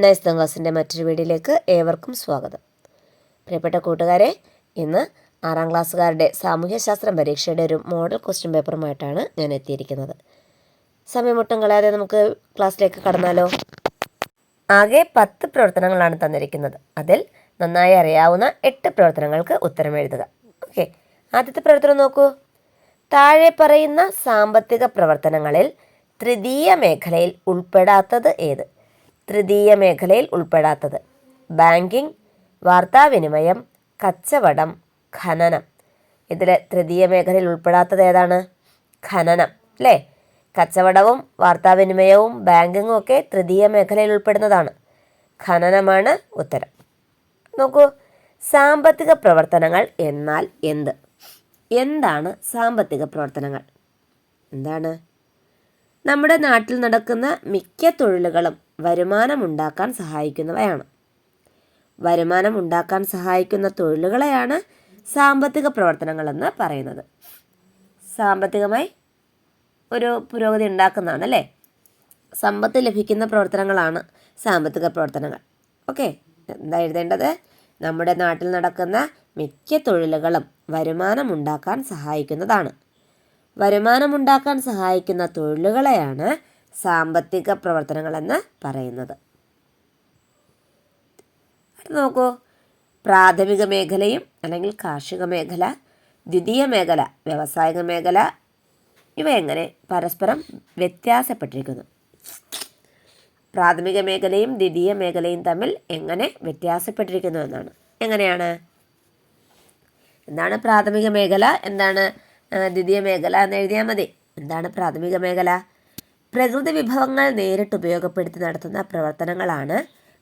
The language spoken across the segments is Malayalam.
നൈസ് തങ്കാസിന്റെ മറ്റൊരു വീഡിയോയിലേക്ക് ഏവർക്കും സ്വാഗതം. പ്രിയപ്പെട്ട കൂട്ടുകാരെ ഇന്ന് ആറാം ക്ലാസ്സുകാരുടെ സാമൂഹ്യശാസ്ത്രം പരീക്ഷയുടെ ഒരു മോഡൽ ക്വസ്റ്റ്യൻ പേപ്പറുമായിട്ടാണ് ഞാൻ എത്തിയിരിക്കുന്നത്. സമയമൊട്ടും കളയാതെ നമുക്ക് ക്ലാസ്സിലേക്ക് കടന്നാലോ? ആകെ പത്ത് പ്രവർത്തനങ്ങളാണ് തന്നിരിക്കുന്നത്. അതിൽ നന്നായി അറിയാവുന്ന എട്ട് പ്രവർത്തനങ്ങൾക്ക് ഉത്തരം എഴുതുക. ഓക്കെ ആദ്യത്തെ പ്രവർത്തനം നോക്കൂ. താഴെ പറയുന്ന സാമ്പത്തിക പ്രവർത്തനങ്ങളിൽ തൃതീയ മേഖലയിൽ ഉൾപ്പെടാത്തത് ഏത്? തൃതീയ മേഖലയിൽ ഉൾപ്പെടാത്തത്. ബാങ്കിംഗ് വാർത്താവിനിമയം കച്ചവടം ഖനനം. ഇതിൽ തൃതീയ മേഖലയിൽ ഉൾപ്പെടാത്തത് ഏതാണ്? ഖനനം അല്ലേ? കച്ചവടവും വാർത്താവിനിമയവും ബാങ്കിങ്ങും ഒക്കെ തൃതീയ മേഖലയിൽ ഉൾപ്പെടുന്നതാണ്. ഖനനമാണ് ഉത്തരം. നോക്കൂ സാമ്പത്തിക പ്രവർത്തനങ്ങൾ എന്നാൽ എന്ത്? എന്താണ് സാമ്പത്തിക പ്രവർത്തനങ്ങൾ? എന്താണ്? നമ്മുടെ നാട്ടിൽ നടക്കുന്ന മിക്ക തൊഴിലുകളും വരുമാനമുണ്ടാക്കാൻ സഹായിക്കുന്നവയാണ്. വരുമാനം ഉണ്ടാക്കാൻ സഹായിക്കുന്ന തൊഴിലുകളെയാണ് സാമ്പത്തിക പ്രവർത്തനങ്ങളെന്ന് പറയുന്നത്. സാമ്പത്തികമായി ഒരു പുരോഗതി ഉണ്ടാക്കുന്നതാണ് അല്ലേ സമ്പത്ത് ലഭിക്കുന്ന പ്രവർത്തനങ്ങളാണ് സാമ്പത്തിക പ്രവർത്തനങ്ങൾ. ഓക്കെ എന്താ എഴുതേണ്ടത്? നമ്മുടെ നാട്ടിൽ നടക്കുന്ന മിക്ക തൊഴിലുകളും വരുമാനമുണ്ടാക്കാൻ സഹായിക്കുന്നതാണ്. വരുമാനമുണ്ടാക്കാൻ സഹായിക്കുന്ന തൊഴിലുകളെയാണ് സാമ്പത്തിക പ്രവർത്തനങ്ങളെന്ന് പറയുന്നത്. നോക്കൂ. പ്രാഥമിക മേഖലയും അല്ലെങ്കിൽ കാർഷിക മേഖല ദ്വിതീയ മേഖല വ്യാവസായിക മേഖല ഇവ എങ്ങനെ പരസ്പരം വ്യത്യാസപ്പെട്ടിരിക്കുന്നു. പ്രാഥമിക മേഖലയും ദ്വിതീയ മേഖലയും തമ്മിൽ എങ്ങനെ വ്യത്യാസപ്പെട്ടിരിക്കുന്നു എന്നാണ്. എങ്ങനെയാണ്? എന്താണ് പ്രാഥമിക മേഖല? എന്താണ് ദ്വിതീയ മേഖല എന്ന് എഴുതിയാൽ മതി. എന്താണ് പ്രാഥമിക മേഖല? പ്രകൃതി വിഭവങ്ങൾ നേരിട്ട് ഉപയോഗപ്പെടുത്തി നടത്തുന്ന പ്രവർത്തനങ്ങളാണ്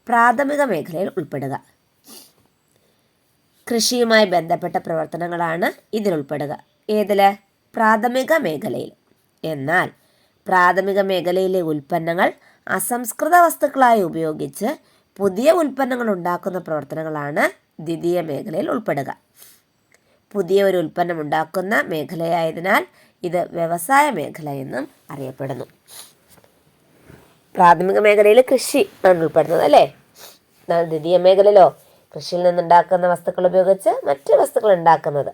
പ്രാഥമിക മേഖലയിൽ ഉൾപ്പെടുക. കൃഷിയുമായി ബന്ധപ്പെട്ട പ്രവർത്തനങ്ങളാണ് ഇതിലുൾപ്പെടുക ഏതിൽ പ്രാഥമിക മേഖലയിൽ. എന്നാൽ പ്രാഥമിക മേഖലയിലെ ഉൽപ്പന്നങ്ങൾ അസംസ്കൃത വസ്തുക്കളായി ഉപയോഗിച്ച് പുതിയ ഉൽപ്പന്നങ്ങൾ ഉണ്ടാക്കുന്ന പ്രവർത്തനങ്ങളാണ് ദ്വിതീയ മേഖലയിൽ ഉൾപ്പെടുക. പുതിയ ഒരു ഉൽപ്പന്നം ഉണ്ടാക്കുന്ന മേഖലയായതിനാൽ ഇത് വ്യവസായ മേഖല എന്നും അറിയപ്പെടുന്നു. പ്രാഥമിക മേഖലയിൽ കൃഷി ആണ് ഉൾപ്പെടുന്നത് അല്ലേ? ദ്വിതീയ മേഖലയിലോ കൃഷിയിൽ നിന്നുണ്ടാക്കുന്ന വസ്തുക്കൾ ഉപയോഗിച്ച് മറ്റ് വസ്തുക്കൾ ഉണ്ടാക്കുന്നത്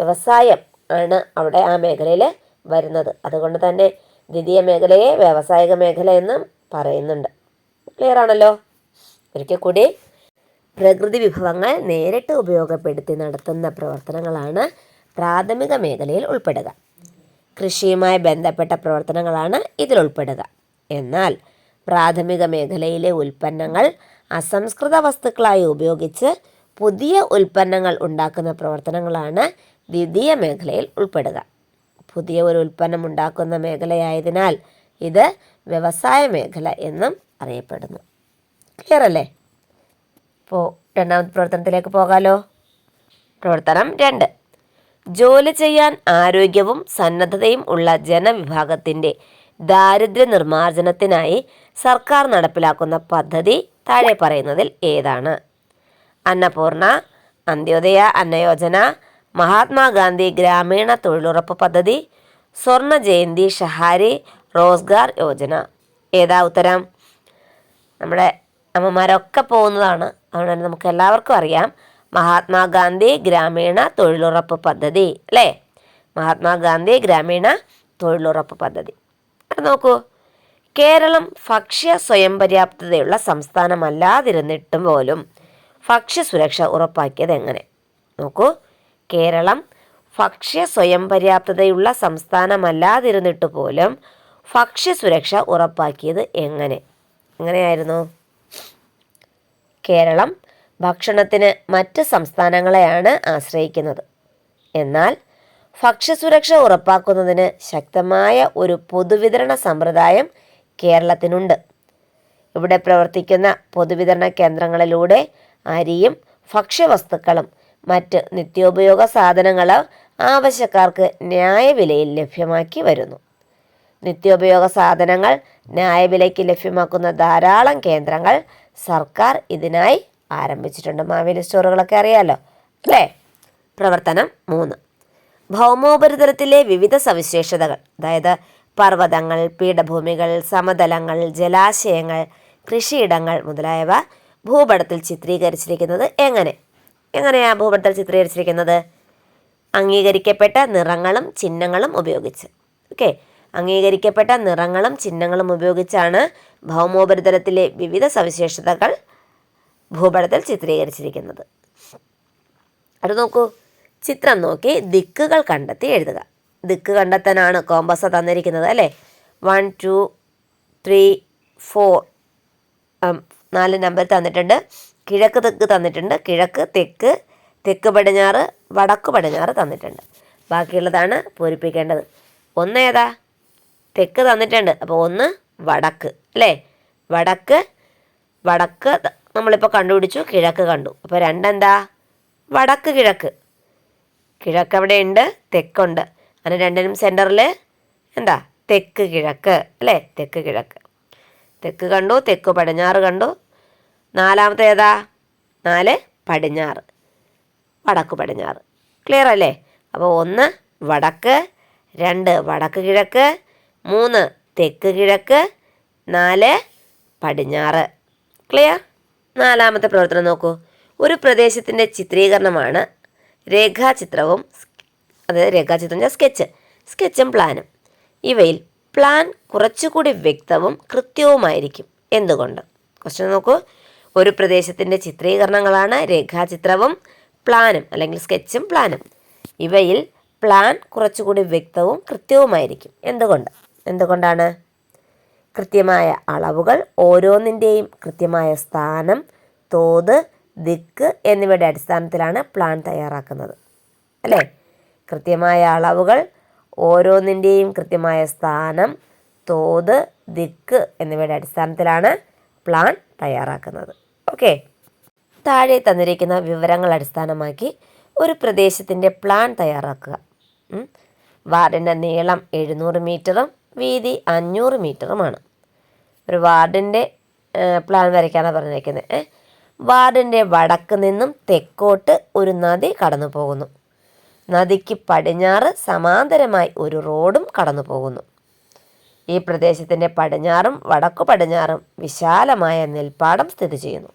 വ്യവസായം ആണ് അവിടെ ആ മേഖലയിൽ വരുന്നത്. അതുകൊണ്ട് തന്നെ ദ്വിതീയ മേഖലയെ വ്യാവസായിക മേഖല എന്നും പറയുന്നുണ്ട്. ക്ലിയർ ആണല്ലോ? ഒരിക്കൽ കൂടി പ്രകൃതി വിഭവങ്ങൾ നേരിട്ട് ഉപയോഗപ്പെടുത്തി നടത്തുന്ന പ്രവർത്തനങ്ങളാണ് പ്രാഥമിക മേഖലയിൽ ഉൾപ്പെടുക. കൃഷിയുമായി ബന്ധപ്പെട്ട പ്രവർത്തനങ്ങളാണ് ഇതിൽ ഉൾപ്പെടുക. എന്നാൽ പ്രാഥമിക മേഖലയിലെ ഉൽപ്പന്നങ്ങൾ അസംസ്കൃത വസ്തുക്കളായി ഉപയോഗിച്ച് പുതിയ ഉൽപ്പന്നങ്ങൾ ഉണ്ടാക്കുന്ന പ്രവർത്തനങ്ങളാണ് ദ്വിതീയ മേഖലയിൽ ഉൾപ്പെടുക. പുതിയ ഒരു ഉൽപ്പന്നം ഉണ്ടാക്കുന്ന മേഖലയായതിനാൽ ഇത് വ്യവസായ മേഖല എന്നും അറിയപ്പെടുന്നു. ക്ലിയർ അല്ലേ? ഇപ്പോൾ രണ്ടാമത്തെ പ്രവർത്തനത്തിലേക്ക് പോകാലോ. പ്രവർത്തനം രണ്ട്. ജോലി ചെയ്യാൻ ആരോഗ്യവും സന്നദ്ധതയും ഉള്ള ജനവിഭാഗത്തിന്റെ ദാരിദ്ര്യ നിർമ്മാർജനത്തിനായി സർക്കാർ നടപ്പിലാക്കുന്ന പദ്ധതി താഴെ പറയുന്നതിൽ ഏതാണ്? അന്നപൂർണ അന്ത്യോദയ അന്നയോജന മഹാത്മാഗാന്ധി ഗ്രാമീണ തൊഴിലുറപ്പ് പദ്ധതി സ്വർണ ജയന്തി ഷഹാരി റോസ്ഗാർ യോജന. ഏതാ ഉത്തരം? നമ്മുടെ അമ്മമാരൊക്കെ പോകുന്നതാണ്. അതുകൊണ്ട് തന്നെ നമുക്ക് എല്ലാവർക്കും അറിയാം. മഹാത്മാഗാന്ധി ഗ്രാമീണ തൊഴിലുറപ്പ് പദ്ധതി അല്ലേ? മഹാത്മാഗാന്ധി ഗ്രാമീണ തൊഴിലുറപ്പ് പദ്ധതി. നോക്കൂ. കേരളം ഭക്ഷ്യ സ്വയം പര്യാപ്തതയുള്ള സംസ്ഥാനമല്ലാതിരുന്നിട്ടും പോലും ഭക്ഷ്യസുരക്ഷ ഉറപ്പാക്കിയത് എങ്ങനെ? നോക്കൂ. കേരളം ഭക്ഷ്യ സ്വയം പര്യാപ്തതയുള്ള സംസ്ഥാനമല്ലാതിരുന്നിട്ട് പോലും ഭക്ഷ്യസുരക്ഷ ഉറപ്പാക്കിയത് എങ്ങനെ? എങ്ങനെയായിരുന്നു? കേരളം ഭക്ഷണത്തിന് മറ്റ് സംസ്ഥാനങ്ങളെയാണ് ആശ്രയിക്കുന്നത്. എന്നാൽ ഭക്ഷ്യസുരക്ഷ ഉറപ്പാക്കുന്നതിന് ശക്തമായ ഒരു പൊതുവിതരണ സമ്പ്രദായം കേരളത്തിനുണ്ട്. ഇവിടെ പ്രവർത്തിക്കുന്ന പൊതുവിതരണ കേന്ദ്രങ്ങളിലൂടെ അരിയും ഭക്ഷ്യവസ്തുക്കളും മറ്റ് നിത്യോപയോഗ സാധനങ്ങൾ ആവശ്യക്കാർക്ക് ന്യായവിലയിൽ ലഭ്യമാക്കി വരുന്നു. നിത്യോപയോഗ സാധനങ്ങൾ ന്യായവിലയ്ക്ക് ലഭ്യമാക്കുന്ന ധാരാളം കേന്ദ്രങ്ങൾ സർക്കാർ ഇതിനായി ആരംഭിച്ചിട്ടുണ്ട്. മാവേലി സ്റ്റോറുകളൊക്കെ അറിയാലോ? അല്ലേ? പ്രവർത്തനം മൂന്ന്. ഭൗമോപരിതലത്തിലെ വിവിധ സവിശേഷതകൾ അതായത് പർവതങ്ങൾ പീഠഭൂമികൾ സമതലങ്ങൾ ജലാശയങ്ങൾ കൃഷിയിടങ്ങൾ മുതലായവ ഭൂപടത്തിൽ ചിത്രീകരിച്ചിരിക്കുന്നത് എങ്ങനെ? എങ്ങനെയാണ് ഭൂപടത്തിൽ ചിത്രീകരിച്ചിരിക്കുന്നത്? അംഗീകരിക്കപ്പെട്ട നിറങ്ങളും ചിഹ്നങ്ങളും ഉപയോഗിച്ച്. ഓക്കെ. അംഗീകരിക്കപ്പെട്ട നിറങ്ങളും ചിഹ്നങ്ങളും ഉപയോഗിച്ചാണ് ഭൗമോപരിതലത്തിലെ വിവിധ സവിശേഷതകൾ ഭൂപടത്തിൽ ചിത്രീകരിച്ചിരിക്കുന്നത്. അത് നോക്കൂ. ചിത്രം നോക്കി ദിക്കുകൾ കണ്ടെത്തി എഴുതുക. ദിക്ക് കണ്ടെത്താനാണ് കോമ്പസ് തന്നിരിക്കുന്നത് അല്ലേ? വൺ ടു ത്രീ ഫോർ നാല് നമ്പർ തന്നിട്ടുണ്ട്. കിഴക്ക് തെക്ക് തന്നിട്ടുണ്ട്. കിഴക്ക് തെക്ക് തെക്ക് പടിഞ്ഞാറ് വടക്ക് പടിഞ്ഞാറ് തന്നിട്ടുണ്ട്. ബാക്കിയുള്ളതാണ് പൂരിപ്പിക്കേണ്ടത്. ഒന്ന് ഏതാ? തെക്ക് തന്നിട്ടുണ്ട്. അപ്പോൾ ഒന്ന് വടക്ക് അല്ലേ? വടക്ക് വടക്ക് നമ്മളിപ്പോൾ കണ്ടുപിടിച്ചു കിഴക്ക് കണ്ടു. അപ്പോൾ രണ്ടെന്താ? വടക്ക് കിഴക്ക്. കിഴക്ക് അവിടെ ഉണ്ട് തെക്കുണ്ട്. അങ്ങനെ രണ്ടിനും സെന്ററിൽ എന്താ? തെക്ക് കിഴക്ക് അല്ലേ? തെക്ക് കിഴക്ക്. തെക്ക് കണ്ടു തെക്ക് പടിഞ്ഞാറ് കണ്ടു. നാലാമത്തെ ഏതാ? നാല് പടിഞ്ഞാറ്. വടക്ക് പടിഞ്ഞാറ്. ക്ലിയർ അല്ലേ? അപ്പോൾ ഒന്ന് വടക്ക്. രണ്ട് വടക്ക് കിഴക്ക്. മൂന്ന് തെക്ക് കിഴക്ക്. നാല് പടിഞ്ഞാറ്. ക്ലിയർ നാലാമത്തെ പ്രവർത്തനം നോക്കൂ. ഒരു പ്രദേശത്തിന്റെ ചിത്രീകരണമാണ് രേഖാചിത്രവും അതായത് രേഖാചിത്രം സ്കെച്ച് സ്കെച്ചും പ്ലാനും. ഇവയിൽ പ്ലാൻ കുറച്ചുകൂടി വ്യക്തവും കൃത്യവുമായിരിക്കും. എന്തുകൊണ്ട്? ക്വസ്റ്റ്യൻ നോക്കൂ. ഒരു പ്രദേശത്തിന്റെ ചിത്രീകരണങ്ങളാണ് രേഖാചിത്രവും പ്ലാനും അല്ലെങ്കിൽ സ്കെച്ചും പ്ലാനും. ഇവയിൽ പ്ലാൻ കുറച്ചുകൂടി വ്യക്തവും കൃത്യവുമായിരിക്കും. എന്തുകൊണ്ട്? എന്തുകൊണ്ടാണ്? കൃത്യമായ അളവുകൾ ഓരോന്നിന്റെയും കൃത്യമായ സ്ഥാനം തോത് ദിക്ക് എന്നിവയുടെ അടിസ്ഥാനത്തിലാണ് പ്ലാൻ തയ്യാറാക്കുന്നത്. അല്ലേ? കൃത്യമായ അളവുകൾ ഓരോന്നിന്റെയും കൃത്യമായ സ്ഥാനം തോത് ദിക്ക് എന്നിവയുടെ അടിസ്ഥാനത്തിലാണ് പ്ലാൻ തയ്യാറാക്കുന്നത്. ഓക്കെ? താഴെ തന്നിരിക്കുന്ന വിവരങ്ങൾ അടിസ്ഥാനമാക്കി ഒരു പ്രദേശത്തിന്റെ പ്ലാൻ തയ്യാറാക്കുക. വാർഡിന്റെ നീളം എഴുന്നൂറ് മീറ്ററും വീതി അഞ്ഞൂറ് മീറ്ററുമാണ്. ഒരു വാർഡിന്റെ പ്ലാൻ വരയ്ക്കാനാണ് പറഞ്ഞിരിക്കുന്നത്? വാർഡിന്റെ വടക്ക് നിന്നും തെക്കോട്ട് ഒരു നദി കടന്നു പോകുന്നു നദിക്ക് പടിഞ്ഞാറ് സമാന്തരമായി ഒരു റോഡും കടന്നു പോകുന്നു ഈ പ്രദേശത്തിന്റെ പടിഞ്ഞാറും വടക്കു പടിഞ്ഞാറും വിശാലമായ നെൽപ്പാടം സ്ഥിതി ചെയ്യുന്നു.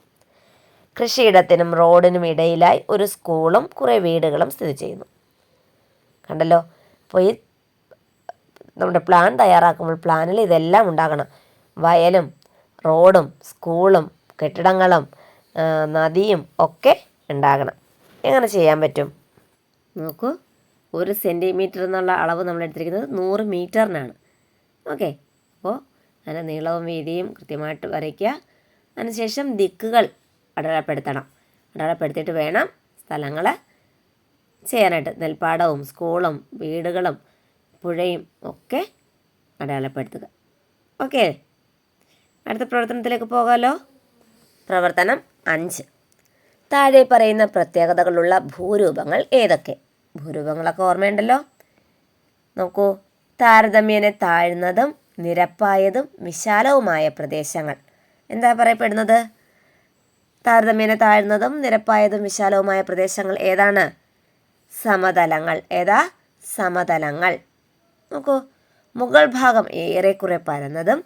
കൃഷിയിടത്തിനും റോഡിനും ഇടയിലായി ഒരു സ്കൂളും കുറേ വീടുകളും സ്ഥിതി ചെയ്യുന്നു. കണ്ടല്ലോ? അപ്പോൾ ഈ നമ്മുടെ പ്ലാൻ തയ്യാറാക്കുമ്പോൾ പ്ലാനിൽ ഇതെല്ലാം ഉണ്ടാകണം. വയലും റോഡും സ്കൂളും കെട്ടിടങ്ങളും നദിയും ഒക്കെ ഉണ്ടാകണം. എങ്ങനെ ചെയ്യാൻ പറ്റും? നോക്കൂ. ഒരു സെന്റിമീറ്റർ എന്നുള്ള അളവ് നമ്മൾ എടുത്തിരിക്കുന്നത് നൂറ് മീറ്ററിനാണ്. ഓക്കെ. അപ്പോൾ അതിന്റെ നീളവും വീതിയും കൃത്യമായിട്ട് വരയ്ക്കുക. അതിനുശേഷം ദിക്കുകൾ അടയാളപ്പെടുത്തണം. അടയാളപ്പെടുത്തിയിട്ട് വേണം സ്ഥലങ്ങൾ ചെയ്യാനായിട്ട്. നെൽപ്പാടവും സ്കൂളും വീടുകളും പുഴയും ഒക്കെ അടയാളപ്പെടുത്തുക. ഓക്കെ. അടുത്ത പ്രവർത്തനത്തിലേക്ക് പോകാമല്ലോ പ്രവർത്തനം അഞ്ച്. താഴെ പറയുന്ന പ്രത്യേകതകളുള്ള ഭൂരൂപങ്ങൾ ഏതൊക്കെ? ഭൂരൂപങ്ങളൊക്കെ ഓർമ്മയുണ്ടല്ലോ? നോക്കൂ. താരതമ്യേന താഴ്ന്നതും നിരപ്പായതും വിശാലവുമായ പ്രദേശങ്ങൾ. എന്താ പറയപ്പെടുന്നത്? താരതമ്യേന താഴ്ന്നതും നിരപ്പായതും വിശാലവുമായ പ്രദേശങ്ങൾ ഏതാണ്? സമതലങ്ങൾ. ഏതാ? സമതലങ്ങൾ. നോക്കൂ. മുകൾ ഭാഗം ഏറെക്കുറെ പരന്നതും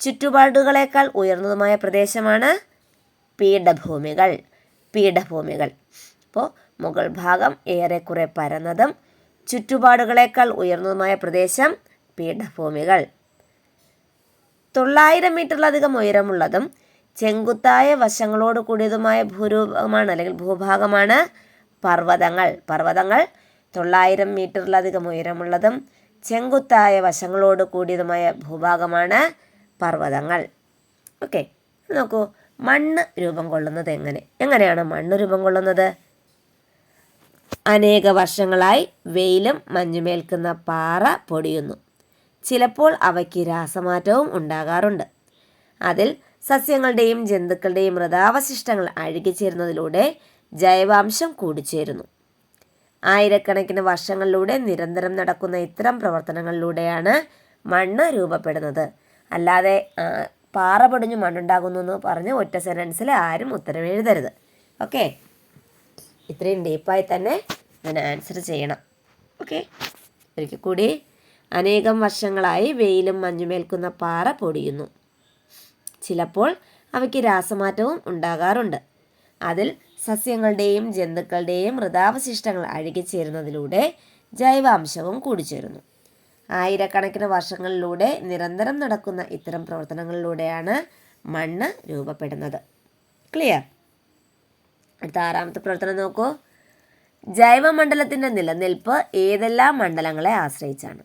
ചുറ്റുപാടുകളേക്കാൾ ഉയർന്നതുമായ പ്രദേശമാണ് പീഠഭൂമികൾ പീഠഭൂമികൾ. അപ്പോൾ മുകൾ ഭാഗം ഏറെക്കുറെ പരന്നതും ചുറ്റുപാടുകളേക്കാൾ ഉയർന്നതുമായ പ്രദേശം പീഠഭൂമികൾ. തൊള്ളായിരം മീറ്ററിലധികം ഉയരമുള്ളതും ചെങ്കുത്തായ വശങ്ങളോട് കൂടിയതുമായ ഭൂരൂപമാണ് അല്ലെങ്കിൽ ഭൂഭാഗമാണ് പർവതങ്ങൾ. പർവതങ്ങൾ തൊള്ളായിരം മീറ്ററിലധികം ഉയരമുള്ളതും ചെങ്കുത്തായ വശങ്ങളോട് കൂടിയതുമായ ഭൂഭാഗമാണ് പർവതങ്ങൾ. ഓക്കെ നോക്കൂ. മണ്ണ് രൂപം കൊള്ളുന്നത് എങ്ങനെ? എങ്ങനെയാണ് മണ്ണ് രൂപം കൊള്ളുന്നത്? അനേക വർഷങ്ങളായി വെയിലും മഞ്ഞുമേൽക്കുന്ന പാറ പൊടിയുന്നു. ചിലപ്പോൾ അവയ്ക്ക് രാസമാറ്റവും ഉണ്ടാകാറുണ്ട്. അതിൽ സസ്യങ്ങളുടെയും ജന്തുക്കളുടെയും മൃതാവശിഷ്ടങ്ങൾ അഴുകിച്ചേരുന്നതിലൂടെ ജൈവാംശം കൂടിച്ചേരുന്നു. ആയിരക്കണക്കിന് വർഷങ്ങളിലൂടെ നിരന്തരം നടക്കുന്ന ഇത്തരം പ്രവർത്തനങ്ങളിലൂടെയാണ് മണ്ണ് രൂപപ്പെടുന്നത്. അല്ലാതെ പാറ പൊടിഞ്ഞ് മണ്ണുണ്ടാകുന്നു എന്ന് പറഞ്ഞ് ഒറ്റ സെന്റൻസിൽ ആരും ഉത്തരം എഴുതരുത്. ഓക്കെ ഇത്രയും ഡീപ്പായി തന്നെ ഞാൻ ആൻസർ ചെയ്യണം. ഓക്കെ ഒരിക്കൽ കൂടി. അനേകം വർഷങ്ങളായി വെയിലും മഞ്ഞുമേൽക്കുന്ന പാറ പൊടിയുന്നു. ചിലപ്പോൾ അവയ്ക്ക് രാസമാറ്റവും ഉണ്ടാകാറുണ്ട്. അതിൽ സസ്യങ്ങളുടെയും ജന്തുക്കളുടെയും മൃതാവശിഷ്ടങ്ങൾ അഴുകിച്ചേരുന്നതിലൂടെ ജൈവാംശവും കൂടിച്ചേരുന്നു. ആയിരക്കണക്കിന് വർഷങ്ങളിലൂടെ നിരന്തരം നടക്കുന്ന ഇത്തരം പ്രവർത്തനങ്ങളിലൂടെയാണ് മണ്ണ് രൂപപ്പെടുന്നത്. ക്ലിയർ അടുത്ത ആറാമത്തെ പ്രവർത്തനം നോക്കൂ. ജൈവമണ്ഡലത്തിന്റെ നിലനിൽപ്പ് ഏതെല്ലാം മണ്ഡലങ്ങളെ ആശ്രയിച്ചാണ്?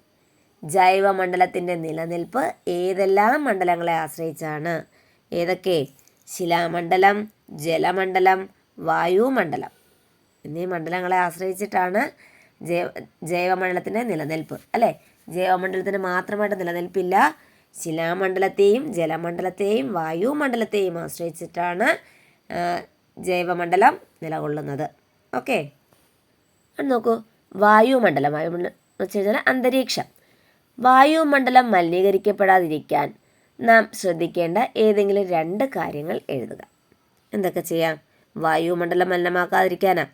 ജൈവമണ്ഡലത്തിന്റെ നിലനിൽപ്പ് ഏതെല്ലാം മണ്ഡലങ്ങളെ ആശ്രയിച്ചാണ്? ഏതൊക്കെ? ശിലാമണ്ഡലം ജലമണ്ഡലം വായുമണ്ഡലം എന്നീ മണ്ഡലങ്ങളെ ആശ്രയിച്ചിട്ടാണ് ജൈവ ജൈവമണ്ഡലത്തിന്റെ നിലനിൽപ്പ് അല്ലേ? ജൈവമണ്ഡലത്തിന് മാത്രമായിട്ട് നിലനിൽപ്പില്ല. ശിലാമണ്ഡലത്തെയും ജലമണ്ഡലത്തെയും വായുമണ്ഡലത്തെയും ആശ്രയിച്ചിട്ടാണ് ജൈവമണ്ഡലം നിലകൊള്ളുന്നത്. ഓക്കെ? നോക്കൂ. വായുമണ്ഡലം വായുമണ്ഡലം എന്ന് വെച്ച് കഴിഞ്ഞാൽ അന്തരീക്ഷം. വായുമണ്ഡലം മലിനീകരിക്കപ്പെടാതിരിക്കാൻ നാം ശ്രദ്ധിക്കേണ്ട ഏതെങ്കിലും രണ്ട് കാര്യങ്ങൾ എഴുതുക. എന്തൊക്കെ ചെയ്യാം? വായുമണ്ഡലം മലിനമാക്കാതിരിക്കാനാ.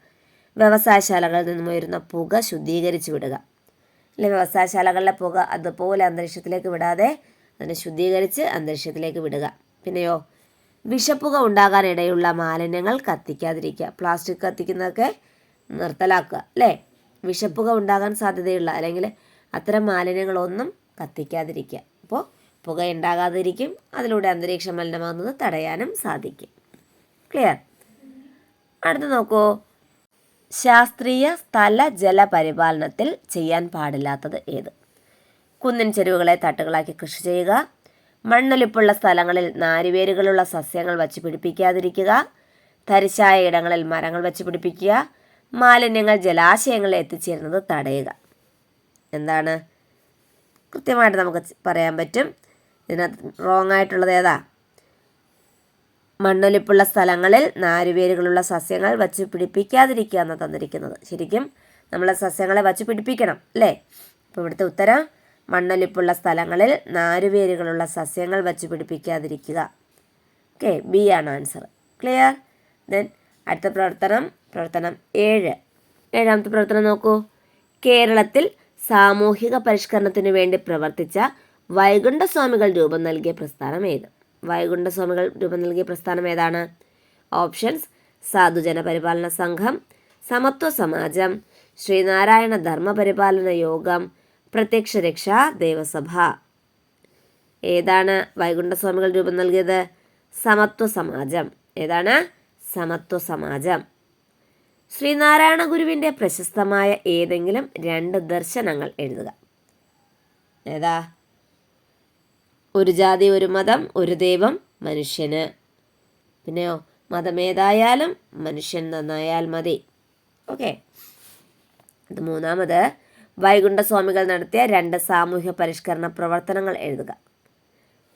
വ്യവസായശാലകളിൽ നിന്നും ഉയരുന്ന പുക ശുദ്ധീകരിച്ചു വിടുക. അല്ലെ വ്യവസായശാലകളിലെ പുക അതുപോലെ അന്തരീക്ഷത്തിലേക്ക് വിടാതെ അതിനെ ശുദ്ധീകരിച്ച് അന്തരീക്ഷത്തിലേക്ക് വിടുക. പിന്നെയോ വിഷപ്പുക ഉണ്ടാകാനിടയുള്ള മാലിന്യങ്ങൾ കത്തിക്കാതിരിക്കുക. പ്ലാസ്റ്റിക് കത്തിക്കുന്നതൊക്കെ നിർത്തലാക്കുക അല്ലേ? വിഷപ്പുക ഉണ്ടാകാൻ സാധ്യതയുള്ള അല്ലെങ്കിൽ അത്തരം മാലിന്യങ്ങളൊന്നും കത്തിക്കാതിരിക്കുക. അപ്പോൾ പുക ഉണ്ടാകാതിരിക്കും അതിലൂടെ അന്തരീക്ഷ മലിനമാകുന്നത് തടയാനും സാധിക്കും. ക്ലിയർ അടുത്ത് നോക്കൂ. ശാസ്ത്രീയ സ്ഥല ജല പരിപാലനത്തിൽ ചെയ്യാൻ പാടില്ലാത്തത് ഏത്? കുന്നിൻ ചെരുവുകളെ തട്ടുകളാക്കി കൃഷി ചെയ്യുക. മണ്ണൊലിപ്പുള്ള സ്ഥലങ്ങളിൽ നാരുവേരുകളുള്ള സസ്യങ്ങൾ വച്ച് പിടിപ്പിക്കാതിരിക്കുക. തരിശായ ഇടങ്ങളിൽ മരങ്ങൾ വച്ച് പിടിപ്പിക്കുക. മാലിന്യങ്ങൾ ജലാശയങ്ങളിൽ എത്തിച്ചേരുന്നത് തടയുക. എന്താണ്? കൃത്യമായിട്ട് നമുക്ക് പറയാൻ പറ്റും. ഇതിനകത്ത് റോങ് ആയിട്ടുള്ളത് ഏതാ? മണ്ണൊലിപ്പുള്ള സ്ഥലങ്ങളിൽ നാരുവേരുകളുള്ള സസ്യങ്ങൾ വച്ച് പിടിപ്പിക്കാതിരിക്കുക എന്ന് തന്നിരിക്കുന്നത്. ശരിക്കും നമ്മൾ സസ്യങ്ങളെ വച്ച് പിടിപ്പിക്കണം അല്ലേ? അപ്പോൾ ഇവിടുത്തെ ഉത്തരം മണ്ണൊലിപ്പുള്ള സ്ഥലങ്ങളിൽ നാരുവേരുകളുള്ള സസ്യങ്ങൾ വച്ച് പിടിപ്പിക്കാതിരിക്കുക. ഓക്കെ ബി ആണ് ആൻസർ. ക്ലിയർ? ദെൻ അടുത്ത പ്രവർത്തനം പ്രവർത്തനം ഏഴ്. ഏഴാമത്തെ പ്രവർത്തനം നോക്കൂ. കേരളത്തിൽ സാമൂഹിക പരിഷ്കരണത്തിനു വേണ്ടി പ്രവർത്തിച്ച വൈകുണ്ഠസ്വാമികൾ രൂപം നൽകിയ പ്രസ്ഥാനം ഏത്? വൈകുണ്ഠസ്വാമികൾ രൂപം നൽകിയ പ്രസ്ഥാനം ഏതാണ്? ഓപ്ഷൻസ് സാധുജന പരിപാലന സംഘം സമത്വ സമാജം ശ്രീനാരായണ ധർമ്മ പരിപാലന യോഗം പ്രത്യക്ഷ രക്ഷാ ദേവസഭ. ഏതാണ് വൈകുണ്ഠസ്വാമികൾ രൂപം നൽകിയത്? സമത്വ സമാജം. ഏതാണ്? സമത്വ സമാജം. ശ്രീനാരായണ ഗുരുവിന്റെ പ്രശസ്തമായ ഏതെങ്കിലും രണ്ട് ദർശനങ്ങൾ എഴുതുക. ഏതാ? ഒരു ജാതി ഒരു മതം ഒരു ദൈവം മനുഷ്യന്. പിന്നെയോ മതമേതായാലും മനുഷ്യൻ നന്നായാൽ മതി. ഓക്കെ. ഇത് മൂന്നാമത്. വൈകുണ്ഠസ്വാമികൾ നടത്തിയ രണ്ട് സാമൂഹ്യ പരിഷ്കരണ പ്രവർത്തനങ്ങൾ എഴുതുക.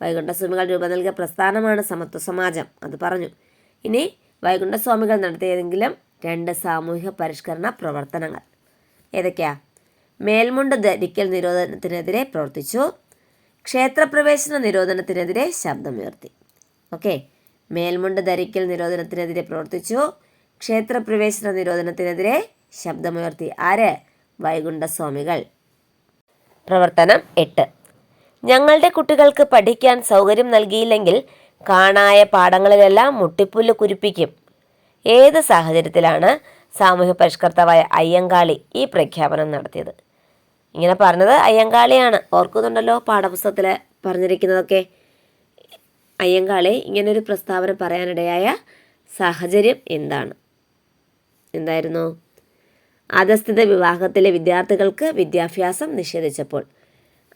വൈകുണ്ഠസ്വാമികൾ രൂപം നൽകിയ പ്രസ്ഥാനമാണ് സമത്വ സമാജം. അത് പറഞ്ഞു. ഇനി വൈകുണ്ഠസ്വാമികൾ നടത്തിയ ഏതെങ്കിലും രണ്ട് സാമൂഹ്യ പരിഷ്കരണ പ്രവർത്തനങ്ങൾ. ഏതൊക്കെയാ? മേൽമുണ്ട് ധരിക്കൽ നിരോധനത്തിനെതിരെ പ്രവർത്തിച്ചു. ക്ഷേത്രപ്രവേശന നിരോധനത്തിനെതിരെ ശബ്ദമുയർത്തി. ഓക്കെ. മേൽമുണ്ട് ധരിക്കൽ നിരോധനത്തിനെതിരെ പ്രവർത്തിച്ചു. ക്ഷേത്രപ്രവേശന നിരോധനത്തിനെതിരെ ശബ്ദമുയർത്തി. ആര്? വൈകുണ്ഠസ്വാമികൾ. പ്രവർത്തനം എട്ട്. ഞങ്ങളുടെ കുട്ടികൾക്ക് പഠിക്കാൻ സൗകര്യം നൽകിയില്ലെങ്കിൽ കാണായ പാഠങ്ങളിലെല്ലാം മുട്ടിപ്പുല്ല് കുരിപ്പിക്കും. ഏത് സാഹചര്യത്തിലാണ് സാമൂഹ്യ പരിഷ്കർത്താവായ അയ്യങ്കാളി ഈ പ്രഖ്യാപനം നടത്തിയത്? ഇങ്ങനെ പറഞ്ഞത് അയ്യങ്കാളിയാണ്. ഓർക്കുന്നുണ്ടല്ലോ പാഠപുസ്തകത്തിൽ പറഞ്ഞിരിക്കുന്നതൊക്കെ. അയ്യങ്കാളി ഇങ്ങനൊരു പ്രസ്താവന പറയാനിടയായ സാഹചര്യം എന്താണ്? എന്തായിരുന്നു? അധസ്ഥിത വിഭാഗത്തിലെ വിദ്യാർത്ഥികൾക്ക് വിദ്യാഭ്യാസം നിഷേധിച്ചപ്പോൾ.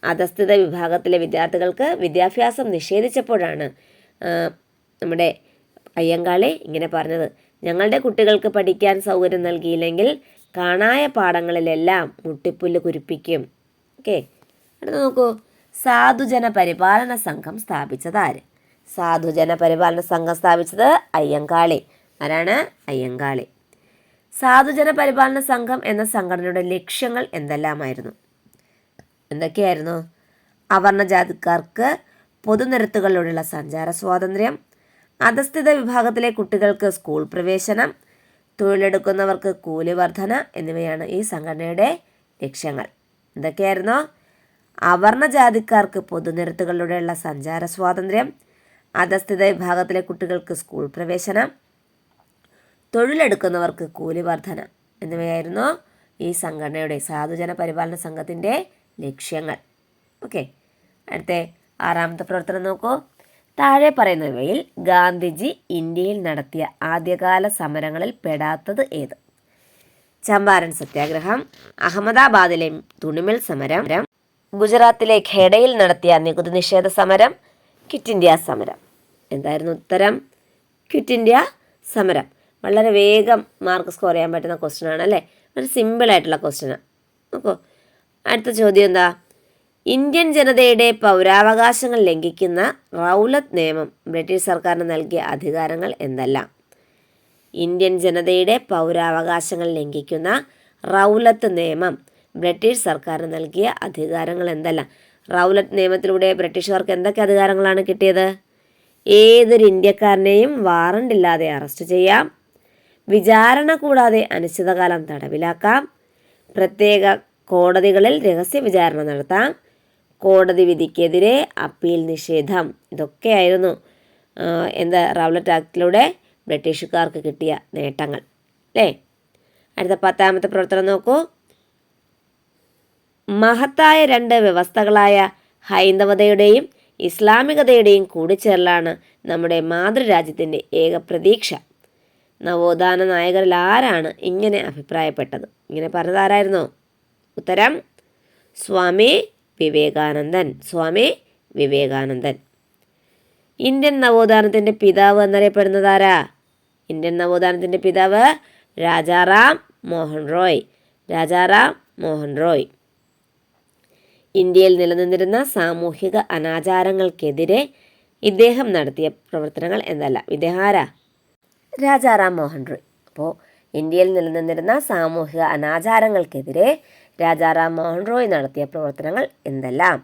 അധസ്ഥിത വിഭാഗത്തിലെ വിദ്യാർത്ഥികൾക്ക് വിദ്യാഭ്യാസം നിഷേധിച്ചപ്പോഴാണ് നമ്മുടെ അയ്യങ്കാളി ഇങ്ങനെ പറഞ്ഞത്. ഞങ്ങളുടെ കുട്ടികൾക്ക് പഠിക്കാൻ സൗകര്യം നൽകിയില്ലെങ്കിൽ കാണായ പാടങ്ങളിലെല്ലാം മുട്ടിപ്പുല്ല് കുരിപ്പിക്കും. ഓക്കെ? അടുത്ത് നോക്കൂ. സാധുജന പരിപാലന സംഘം സ്ഥാപിച്ചത് ആര്? സാധുജന പരിപാലന സംഘം സ്ഥാപിച്ചത് അയ്യങ്കാളി. ആരാണ്? അയ്യങ്കാളി. സാധുജന പരിപാലന സംഘം എന്ന സംഘടനയുടെ ലക്ഷ്യങ്ങൾ എന്തെല്ലാമായിരുന്നു? എന്തൊക്കെയായിരുന്നു? അവർണജാതിക്കാർക്ക് പൊതുനിരത്തുകളിലൂടെയുള്ള സഞ്ചാര സ്വാതന്ത്ര്യം അധസ്ഥിത വിഭാഗത്തിലെ കുട്ടികൾക്ക് സ്കൂൾ പ്രവേശനം തൊഴിലെടുക്കുന്നവർക്ക് കൂലി വർധന എന്നിവയാണ് ഈ സംഘടനയുടെ ലക്ഷ്യങ്ങൾ. എന്തൊക്കെയായിരുന്നു? അവർണ ജാതിക്കാർക്ക് പൊതുനിരത്തുകളിലൂടെയുള്ള സഞ്ചാര സ്വാതന്ത്ര്യം അധസ്ഥിത വിഭാഗത്തിലെ കുട്ടികൾക്ക് സ്കൂൾ പ്രവേശനം തൊഴിലെടുക്കുന്നവർക്ക് കൂലി വർധന എന്നിവയായിരുന്നു ഈ സംഘടനയുടെ സാധുജന പരിപാലന സംഘത്തിന്റെ ലക്ഷ്യങ്ങൾ. ഓക്കെ. അടുത്ത ആറാമത്തെ പ്രവർത്തനം നോക്കൂ. താഴെ പറയുന്നവയിൽ ഗാന്ധിജി ഇന്ത്യയിൽ നടത്തിയ ആദ്യകാല സമരങ്ങളിൽ പെടാത്തത് ഏത്? ചമ്പാരൻ സത്യാഗ്രഹം അഹമ്മദാബാദിലെ തുണിമിൽ സമരം ഗുജറാത്തിലെ ഖേഡയിൽ നടത്തിയ നികുതി നിഷേധ സമരം ക്വിറ്റ് ഇന്ത്യ സമരം. എന്തായിരുന്നു ഉത്തരം? ക്വിറ്റ് ഇന്ത്യ സമരം. വളരെ വേഗം മാർക്ക് സ്കോർ ചെയ്യാൻ പറ്റുന്ന ക്വസ്റ്റ്യൻ ആണ് അല്ലേ? വളരെ സിമ്പിൾ ആയിട്ടുള്ള ക്വസ്റ്റ്യനാണ് നോക്കൂ. അടുത്ത ചോദ്യം എന്താ? ഇന്ത്യൻ ജനതയുടെ പൗരാവകാശങ്ങൾ ലംഘിക്കുന്ന റൗലത്ത് നിയമം ബ്രിട്ടീഷ് സർക്കാരിന് നൽകിയ അധികാരങ്ങൾ എന്തെല്ലാം ഇന്ത്യൻ ജനതയുടെ പൗരാവകാശങ്ങൾ ലംഘിക്കുന്ന റൗലത്ത് നിയമം ബ്രിട്ടീഷ് സർക്കാരിന് നൽകിയ അധികാരങ്ങൾ എന്തെല്ലാം റൗലത്ത് നിയമത്തിലൂടെ ബ്രിട്ടീഷുകാർക്ക് എന്തൊക്കെ അധികാരങ്ങളാണ് കിട്ടിയത്? ഏതൊരു ഇന്ത്യക്കാരനെയും വാറണ്ട് ഇല്ലാതെ അറസ്റ്റ് ചെയ്യാം. വിചാരണ കൂടാതെ അനിശ്ചിതകാലം തടവിലാക്കാം. പ്രത്യേക കോടതികളിൽ രഹസ്യ വിചാരണ നടത്താം. കോടതി വിധിക്കെതിരെ അപ്പീൽ നിഷേധം. ഇതൊക്കെയായിരുന്നു എന്താ റൗലറ്റ് ആക്ടിലൂടെ ബ്രിട്ടീഷുകാർക്ക് കിട്ടിയ നേട്ടങ്ങൾ. അല്ലേ? അടുത്ത പത്താമത്തെ പ്രവർത്തനം നോക്കൂ. മഹത്തായ രണ്ട് വ്യവസ്ഥകളായ ഹൈന്ദവതയുടെയും ഇസ്ലാമികതയുടെയും കൂടിച്ചേരലാണ് നമ്മുടെ മാതൃരാജ്യത്തിന്റെ ഏക പ്രതീക്ഷ. നവോത്ഥാന നായകരിൽ ആരാണ് ഇങ്ങനെ അഭിപ്രായപ്പെട്ടത്? ഇങ്ങനെ പറഞ്ഞത് ആരായിരുന്നോ ഉത്തരം സ്വാമി വിവേകാനന്ദൻ. സ്വാമി വിവേകാനന്ദൻ. ഇന്ത്യൻ നവോത്ഥാനത്തിന്റെ പിതാവ് എന്നറിയപ്പെടുന്നത് ആരാ? ഇന്ത്യൻ നവോത്ഥാനത്തിന്റെ പിതാവ് രാജാറാം മോഹൻ റോയ്. രാജാറാം മോഹൻ റോയ്. ഇന്ത്യയിൽ നിലനിന്നിരുന്ന സാമൂഹിക അനാചാരങ്ങൾക്കെതിരെ ഇദ്ദേഹം നടത്തിയ പ്രവർത്തനങ്ങൾ എന്നല്ല. ഇദ്ദേഹം ആരാ? രാജാറാം മോഹൻ റോയ്. അപ്പോൾ ഇന്ത്യയിൽ നിലനിന്നിരുന്ന സാമൂഹിക അനാചാരങ്ങൾക്കെതിരെ രാജാറാം മോഹൻ റോയ് നടത്തിയ പ്രവർത്തനങ്ങൾ എന്തെല്ലാം?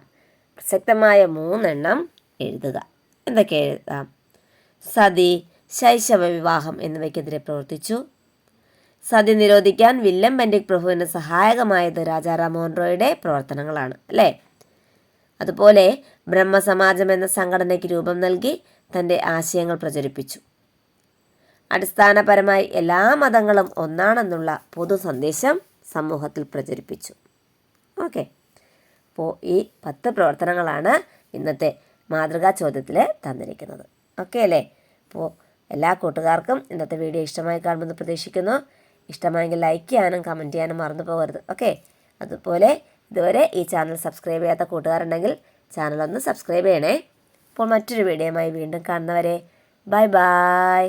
പ്രസക്തമായ മൂന്നെണ്ണം എഴുതുക. എന്തൊക്കെ എഴുതാം? സതി ശൈശവ വിവാഹം എന്നിവയ്ക്കെതിരെ പ്രവർത്തിച്ചു. സതി നിരോധിക്കാൻ വില്യം ബെൻഡിക് പ്രഭുവിന് സഹായകമായത് രാജാറാം മോഹൻ റോയുടെ പ്രവർത്തനങ്ങളാണ് അല്ലേ? അതുപോലെ ബ്രഹ്മസമാജം എന്ന സംഘടനയ്ക്ക് രൂപം നൽകി തന്റെ ആശയങ്ങൾ പ്രചരിപ്പിച്ചു. അടിസ്ഥാനപരമായി എല്ലാ മതങ്ങളും ഒന്നാണെന്നുള്ള പൊതു സന്ദേശം സമൂഹത്തിൽ പ്രചരിപ്പിച്ചു. ഓക്കെ. അപ്പോൾ ഈ പത്ത് പ്രവർത്തനങ്ങളാണ് ഇന്നത്തെ മാതൃകാ ചോദ്യത്തിൽ തന്നിരിക്കുന്നത്. ഓക്കെ അല്ലേ? അപ്പോൾ എല്ലാ കൂട്ടുകാർക്കും ഇന്നത്തെ വീഡിയോ ഇഷ്ടമായി കാണുമെന്ന് പ്രതീക്ഷിക്കുന്നു. ഇഷ്ടമായെങ്കിൽ ലൈക്ക് ചെയ്യാനും കമന്റ് ചെയ്യാനും മറന്നു പോകരുത്. ഓക്കെ? അതുപോലെ ഇതുവരെ ഈ ചാനൽ സബ്സ്ക്രൈബ് ചെയ്യാത്ത കൂട്ടുകാരുണ്ടെങ്കിൽ ചാനൽ ഒന്ന് സബ്സ്ക്രൈബ് ചെയ്യണേ. അപ്പോൾ മറ്റൊരു വീഡിയോയുമായി വീണ്ടും കാണുന്നവരെ ബൈ ബൈ.